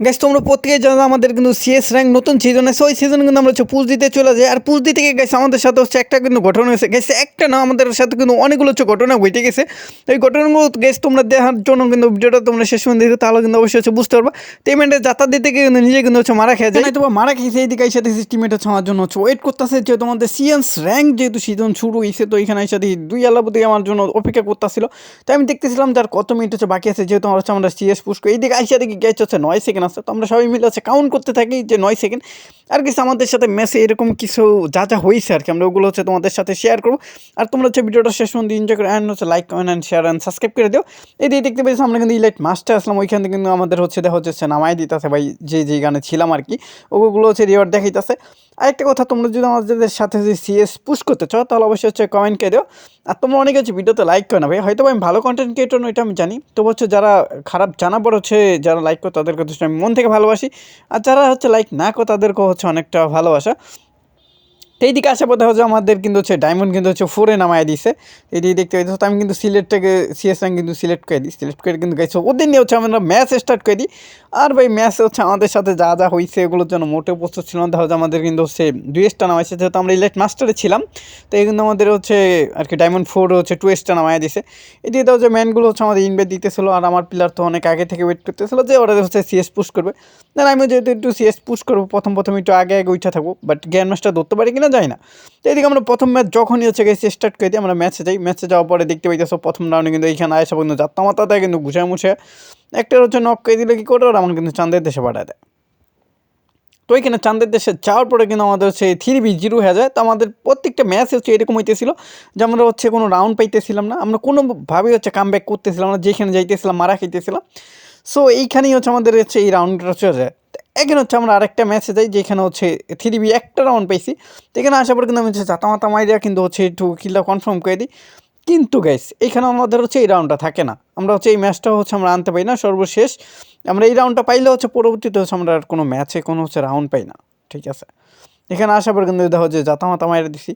Gas তোমরা প্রত্যেকে জানো আমাদের কিন্তু সিএস র্যাঙ্ক নতুন সিজন আছে ওই সিজন কিন্তু আমরা হচ্ছে পুজ দিতে চলে যাই। আর পুজ দিতে গেছে আমাদের সাথে হচ্ছে একটা কিন্তু ঘটনা হয়েছে। গেছে একটা না, আমাদের সাথে কিন্তু অনেকগুলো হচ্ছে ঘটনা ঘটে গেছে। এই ঘটনাগুলো গেছে তোমরা দেখার জন্য কিন্তু ভিডিওটা তোমরা শেষ পর্যন্ত দেখো, তাহলে কিন্তু অবশ্যই হচ্ছে বুঝতে পারবা। টিমেন্টে যাত্রা দিতে গিয়ে কিন্তু নিজে কিন্তু হচ্ছে মারা খেয়ে যায়। তোমার মারা খেয়েছে এইদিকে এসে দেখছি টিমেট হচ্ছে আমার জন্য হচ্ছে ওয়েট করতেছে, যেহেতু আমাদের সিএস র্যাঙ্ক যেহেতু সিজন শুরু হয়েছে তো এখানে এসে দেখি দুই আল্লাপতি আমার জন্য অপেক্ষা করতেছিল। তাই আমি দেখতেছিলাম যার কত মিনিট হচ্ছে বাকি আছে, যেহেতু আমার হচ্ছে আমরা সিএস পুশ করি এইদিকে আইসা দেখি গ্যাস হচ্ছে নয় সেকেন্ড আছে, তো আমরা সবাই মিলে হচ্ছে কাউন্ট করতে থাকি যে নয় সেকেন্ড আর কিছু আমাদের সাথে মেসে এরকম কিছু যা যা হয়েছে আর কি, আমরা ওগুলো হচ্ছে তোমাদের সাথে শেয়ার করব। আর তোমরা হচ্ছে ভিডিওটা শেষ পর্যন্ত এনজয় করে অ্যান্ড হচ্ছে like comment and share and subscribe করে দিও। এই দিয়ে দেখতে পেয়েছি, আমরা কিন্তু ইলাইট মাস্টার আসলাম, ওইখান থেকে কিন্তু আমাদের হচ্ছে দেখা হচ্ছে নামাই দিতেছে ভাই, যে যে গানে ছিলাম আর কি, ওগুলো হচ্ছে রিওয়ার্ড দেখাইতেছে। আরেকটা কথা, তোমরা যদি আমাদের সাথে যদি সিএস পুশ করতে চাও, তাহলে অবশ্যই হচ্ছে কমেন্ট করে দিও। আর তোমরা অনেকে হচ্ছে ভিডিওতে লাইক করে না ভাই হয়তো আমি ভালো কন্টেন্ট ক্রিয়েটর এটা আমি জানি। তো হচ্ছে যারা খারাপ জানা হচ্ছে, যারা লাইক করে তাদেরকে হচ্ছে আমি মন থেকে ভালোবাসি। আর যারা হচ্ছে লাইক না করে তাদেরকেও হচ্ছে অনেকটা ভালোবাসা। তো এইদিকে আসা পথে হচ্ছে আমাদের কিন্তু হচ্ছে ডায়মন্ড কিন্তু হচ্ছে ফোরে নামায় দিছে। এইদিকে দেখতে পাইতে আমি কিন্তু সিলেক্টটাকে সিএস র্যাঙ্ক কিন্তু সিলেক্ট করে দিই। সিলেক্ট করে কিন্তু গেছে ওদের নিয়ে হচ্ছে আমরা ম্যাচ স্টার্ট করে দিই। আর ভাই ম্যাচ হচ্ছে আমাদের সাথে যা যা হয়েছে এগুলোর জন্য মোটেও প্রস্তুত ছিল না যায় আমাদের কিন্তু হচ্ছে দুই এসটা নামাইছে, যেহেতু আমরা ইলেক্ট মাস্টারে ছিলাম, তো এই কিন্তু আমাদের হচ্ছে আর কি ডায়মন্ড ফোর হচ্ছে টু এসটা নামায় দিছে। এদিকে তো হচ্ছে ম্যানগুলো হচ্ছে আমাদের ইনভেট দিতেছিল, আর আমার প্লেয়ার তো অনেক আগে থেকে ওয়েট করতেছিল যে ওরা হচ্ছে সিএস পুশ করবে। দেন আমি যেহেতু একটু সিএস পুশ করব, প্রথম প্রথম একটু আগে আগে উঠে থাকব বাট গ্যান ম্যাচটা ধরতে পারি কিনা যায় না। তো এদিকে আমরা প্রথম ম্যাচ যখনই হচ্ছে গেছি স্টার্ট করে দিই আমরা ম্যাচে যাই। ম্যাচে যাওয়ার পরে দেখতে পাইতেছো প্রথম রাউন্ডে কিন্তু এইখানে আসা পর্যন্ত যাত্রা মাত্রা দেয়, কিন্তু ঘুষায় মুছে একটা হচ্ছে নক করে দিলে কী করে? ওরা আমার কিন্তু চাঁদের দেশে পাঠায় দেয়। তো এখানে চাঁদের দেশে যাওয়ার পরে কিন্তু আমাদের হচ্ছে থ্রি বি জিরো হয়ে যায়। তো আমাদের প্রত্যেকটা ম্যাচ হচ্ছে এরকম হইতেছিল যে আমরা হচ্ছে কোনো রাউন্ড পাইতেছিলাম না। আমরা কোনোভাবেই হচ্ছে কাম ব্যাক করতেছিলাম না, যেখানে যাইতেছিলাম, মারা খাইতেছিলাম। সো এইখানেই হচ্ছে আমাদের হচ্ছে এই রাউন্ডটা চলে যায়। এখানে হচ্ছে আমরা আরেকটা ম্যাচে যাই যেখানে হচ্ছে থ্রি বি একটা রাউন্ড পেয়েছি তো এখানে আসার পর কিন্তু আমি হচ্ছে জাতামাতা মাইরিয়া কিন্তু হচ্ছে একটু কিলটা কনফার্ম করে দিই। কিন্তু গাইস এখানে আমাদের হচ্ছে এই রাউন্ডটা থাকে না। আমরা হচ্ছে এই ম্যাচটা হচ্ছে আমরা আনতে পারি না, সর্বশেষ। আমরা এই রাউন্ডটা পাইলে হচ্ছে পরবর্তীতে হচ্ছে আমরা আর কোনো ম্যাচে কোনো হচ্ছে রাউন্ড পাই না। ঠিক আছে? এখানে আসার পর কিন্তু দেখো যে জাতামাতা মাইরা দিছি।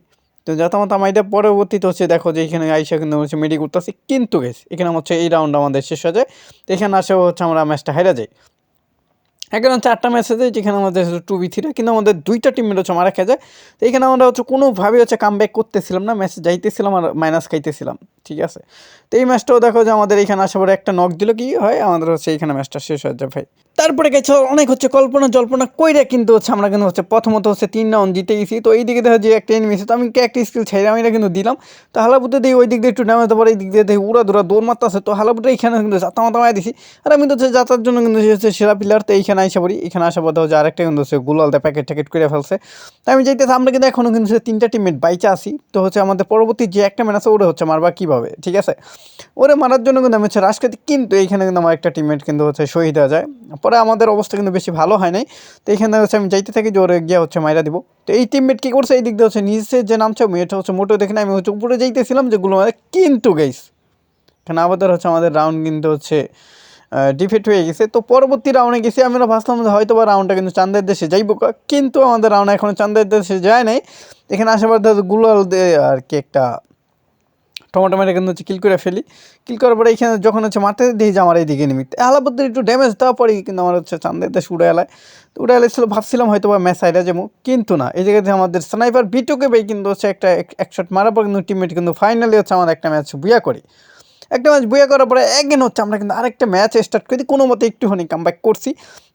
তো জাতামাতা মাইরা পরবর্তীতে হচ্ছে দেখো যে এখানে আইসা কিন্তু হচ্ছে মেডি করতেছি কিন্তু গেস এখানে হচ্ছে এই রাউন্ড আমাদের শেষ হয়ে যায়। এখানে আসে হচ্ছে আমরা ম্যাচটা হেরে যাই। এখানে চারটা ম্যাচেজে যেখানে আমাদের টু বি থ্রি কিন্তু আমাদের দুইটা টিম হচ্ছে মারা খেয়ে যায়। তো এখানে আমরা হচ্ছে কোনোভাবে হচ্ছে কাম ব্যাক করতেছিলাম না ম্যাচে যাইতেছিলাম আর মাইনাস খাইতেছিলাম। ঠিক আছে? তো এই ম্যাচটাও দেখো যে আমাদের এখানে আসার পরে একটা নক দিল কি হয়? আমাদের হচ্ছে এইখানে ম্যাচটা শেষ হয়ে যায় ভাই। তারপরে গেছে অনেক হচ্ছে কল্পনা জল্পনা কইরা কিন্তু হচ্ছে আমরা কিন্তু হচ্ছে প্রথমত হচ্ছে তিন রাউন্ড জিতে গেছি তো এই দিকে দেখো যে একটা এনিমি তো আমি কে একটা স্কিল ছেড়ে আমি এটা কিন্তু দিলাম। তো হালাপুতে দিই ওই দিক দিয়ে একটু নামাতে পারে, এই দিক দিয়ে দেখি উড়া দুরা দৌড় মারতে আছে তো হালাপুতে এইখানে কিন্তু যাতা মাতা মারা দিছি। আর আমি তো হচ্ছে যাতার জন্য কিন্তু হচ্ছে সেরা প্লেয়ার তো এইখানে আইসা পড়ি। এখানে আসা পথে হচ্ছে আরেকটা কিন্তু হচ্ছে গুলালতে প্যাকেট ট্যাকেট করে ফেলছে। তো আমি যাইতেছি, আমরা কিন্তু এখনও কিন্তু তিনটা টিমমেট বাইচে আসি তো হচ্ছে আমাদের পরবর্তী যে একটা ম্যান আছে ওটা হচ্ছে মারবা কীভাবে, ঠিক আছে? ওরে মারার জন্য কিন্তু আমি হচ্ছে রাশ খাতি কিন্তু এইখানে কিন্তু আমার একটা টিমমেট কিন্তু হচ্ছে শহীদ হয়ে যায়। পরে আমাদের অবস্থা কিন্তু বেশি ভালো হয় নাই। তো এইখানে হচ্ছে আমি যাইতে থাকি যে ওরে গিয়ে হচ্ছে মাইরা দিব। তো এই টিমমেট কী করছে? এই দিক দিয়ে হচ্ছে নিচে যে নামছে আমি এটা হচ্ছে মোটো দেখে আমি হচ্ছে উপরে যাইতেছিলাম যেগুলো মানে কিন্তু গাইস এখানে আবার হচ্ছে আমাদের রাউন্ড কিন্তু হচ্ছে ডিফিট হয়ে গেছে। তো পরবর্তী রাউন্ডে গেছি আমরা ভাবলাম যে হয়তো বা রাউন্ডটা কিন্তু চান্দের দেশে যাইব কিন্তু আমাদের রাউন্ড এখনও চান্দের দেশে যায় নাই। এখানে পর গুলাল আর কি একটা টমেটো মেরে কিন্তু হচ্ছে কিল করে ফেলি। কিল করার পরে এখানে যখন হচ্ছে মারতে দিই যে আমার এইদিকে নিমিত্তে আলাপদ্দের একটু ড্যামেজ দেওয়ার পরেই কিন্তু আমার হচ্ছে চান্দের দেশ উড়ে এলায়। তো উড়ে এলেছিল ভাবছিলাম হয়তো বা ম্যাচ সাইডে যাব, কিন্তু না। এই জায়গাতে আমাদের স্নাইপার বিটুকে বেই কিন্তু হচ্ছে একটা এক শট মারার পর কিন্তু টিমমেট কিন্তু ফাইনালি হচ্ছে আমার একটা ম্যাচ বুয়া করি। একটা ম্যাচ বইয়া করার পরে একদিন হচ্ছে আমরা কিন্তু আরেকটা ম্যাচ স্টার্ট করি কোনো মতে একটুখানি কাম ব্যাক করছি।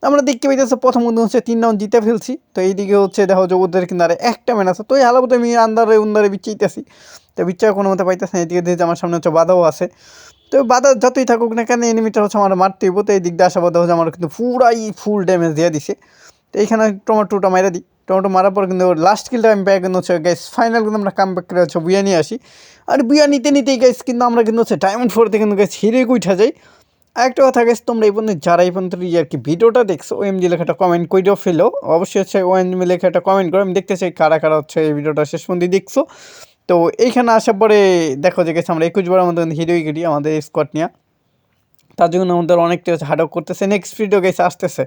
আমরা দেখতে পাইতেছে প্রথম কিন্তু হচ্ছে তিন রাউন্ড জিতে ফেলছি। তো এইদিকে হচ্ছে দেখো যে ওদের কিন্তু আরে একটা ম্যাচ আছে। তো এই হালাবতে আমি আন্দারে উন্দারে বিচ্ছিতেছি তো বিচ্ছা কোনো মতে পাইতেছে না। এদিকে দেখে আমার সামনে হচ্ছে বাধাও আছে। তো বাধা যতই থাকুক না কেন এনিমিটা হচ্ছে আমার মারতে হইব। তো এই দিক দিয়ে আসা বাধা হচ্ছে আমার কিন্তু পুরাই ফুল ড্যামেজ দিয়ে দিছে। তো এইখানে টমেটোটা মাইরা দিই। টমেটো মারার পর কিন্তু লাস্ট কিলটা আমি ব্যাগ কিন্তু হচ্ছে গ্যাস ফাইনাল কিন্তু আমরা কাম ব্যাক করে হচ্ছে বুয়া নিয়ে আসি। আর বুয়া নিতে নিতেই গ্যাস কিন্তু আমরা কিন্তু হচ্ছে ডায়মন্ড ফোরতে কিন্তু গ্যাস হিরে উঠা যাই। আরেকটা কথা গেছে তোমরা এই পর্যন্ত যারা এই পর্যন্ত আর কি ভিডিওটা দেখছ ও এমজি লেখাটা কমেন্ট করেও ফেলো। অবশ্যই হচ্ছে ও এমজি লেখাটা কমেন্ট করো। আমি দেখতে চাই কারা কারা হচ্ছে এই ভিডিওটা শেষ পর্যন্ত দেখছ। তো এইখানে আসার পরে দেখো যে গেছে আমরা একুশ বারের মধ্যে হিরো গেটি আমাদের স্কোয়াড নিয়ে। তার জন্য আমাদের অনেকটা হার্ডওয়ার্ক করতেছে। নেক্সট ভিডিও গেছে, আসতেছে।